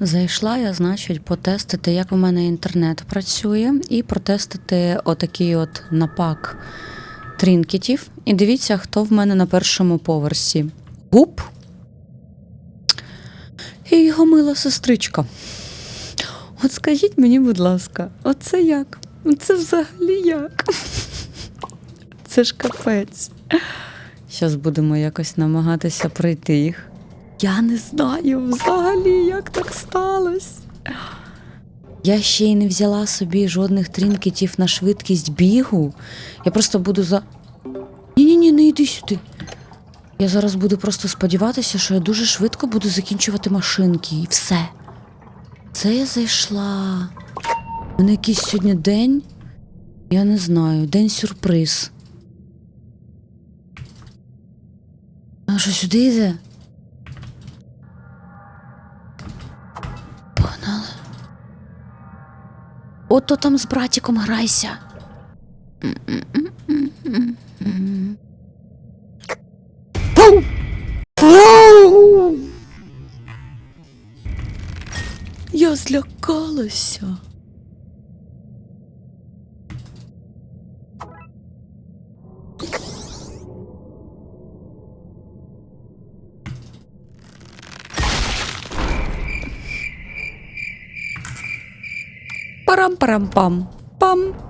Зайшла я, значить, потестити, як у мене інтернет працює, і протестити отакий от напак трінкетів. І дивіться, хто в мене на першому поверсі. Гуп. І його мила сестричка. От скажіть мені, будь ласка, оце як? Це взагалі як? Це ж капець. Зараз будемо якось намагатися пройти їх. Я не знаю взагалі, як так сталося. Я ще й не взяла собі жодних трінкетів на швидкість бігу. Я просто буду за. Ні-ні-ні, не йди сюди. Я зараз буду просто сподіватися, що я дуже швидко буду закінчувати машинки і все. Це я зайшла. У мене якийсь сьогодні день. Я не знаю, день сюрприз. А що сюди йде? Погнали. Ото там з братіком грайся. Я Пау! Я злякалася. Парам-парам-пам. Пам.